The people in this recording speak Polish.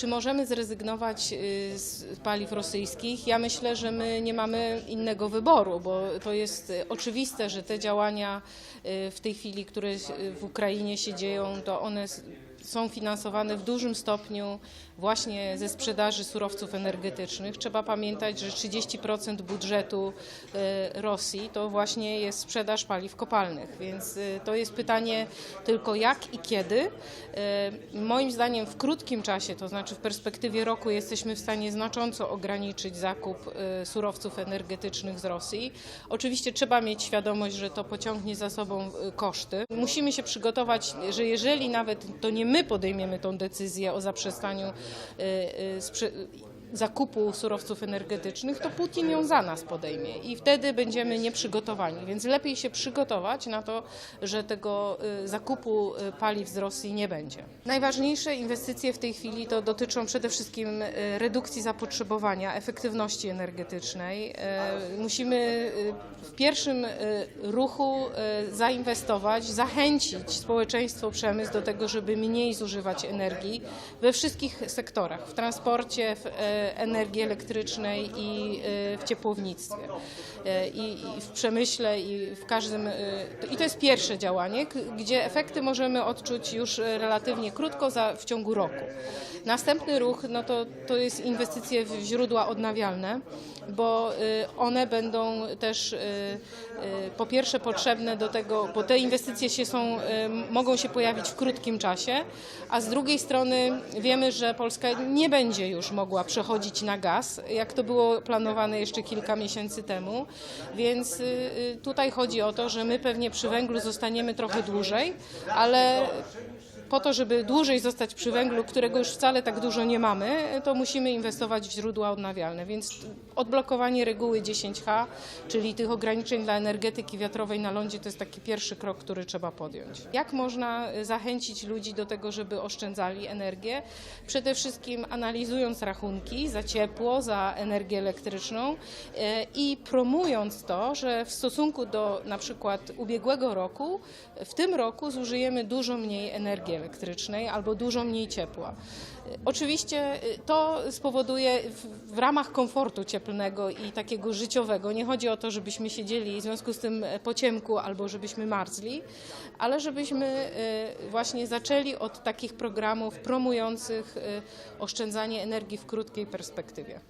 Czy możemy zrezygnować y, z paliw rosyjskich? Ja myślę, że my nie mamy innego wyboru, bo to jest y, oczywiste, że te działania y, w tej chwili, które w Ukrainie się dzieją, to one są finansowane w dużym stopniu właśnie ze sprzedaży surowców energetycznych. Trzeba pamiętać, że 30% budżetu y, Rosji to właśnie jest sprzedaż paliw kopalnych, więc y, to jest pytanie tylko jak i kiedy. Y, Moim zdaniem w krótkim czasie, to znaczy w perspektywie roku jesteśmy w stanie znacząco ograniczyć zakup surowców energetycznych z Rosji. Oczywiście trzeba mieć świadomość, że to pociągnie za sobą koszty. Musimy się przygotować, że jeżeli nawet to nie my podejmiemy tą decyzję o zaprzestaniu y, y, zakupu surowców energetycznych, to Putin ją za nas podejmie i wtedy będziemy nieprzygotowani. Więc lepiej się przygotować na to, że tego y, zakupu y, paliw z Rosji nie będzie. Najważniejsze inwestycje w tej chwili to dotyczą przede wszystkim y, redukcji zapotrzebowania, efektywności energetycznej. Musimy w pierwszym ruchu zainwestować, zachęcić społeczeństwo, przemysł do tego, żeby mniej zużywać energii we wszystkich sektorach, w transporcie, w e, energii elektrycznej i e, w ciepłownictwie. E, I, w przemyśle, i w każdym. to- I to jest pierwsze działanie, gdzie efekty możemy odczuć już relatywnie krótko, za, w ciągu roku. Następny ruch no to, to jest inwestycje w źródła odnawialne, bo one będą też po pierwsze potrzebne do tego, bo te inwestycje się są, mogą się pojawić w krótkim czasie, a z drugiej strony wiemy, że Polska nie będzie już mogła przechodzić na gaz, jak to było planowane jeszcze kilka miesięcy temu, więc y, y, tutaj chodzi o to, że my pewnie przy węglu zostaniemy trochę dłużej, ale po to, żeby dłużej zostać przy węglu, którego już wcale tak dużo nie mamy, to musimy inwestować w źródła odnawialne. Więc odblokowanie reguły 10H, czyli tych ograniczeń dla energetyki wiatrowej na lądzie, to jest taki pierwszy krok, który trzeba podjąć. Jak można y, zachęcić ludzi do tego, żeby oszczędzali energię? Przede wszystkim analizując rachunki za ciepło, za energię elektryczną y, i promując to, że w stosunku do na przykład ubiegłego roku, w tym roku zużyjemy dużo mniej energii elektrycznej albo dużo mniej ciepła. Y, Oczywiście y, to spowoduje w, w ramach komfortu cieplnego i takiego życiowego, nie chodzi o to, żebyśmy siedzieli w związku z tym e, po ciemku albo żebyśmy marzli, ale żebyśmy y, właśnie zaczęli od takich programów promujących oszczędzanie energii w krótkiej perspektywie.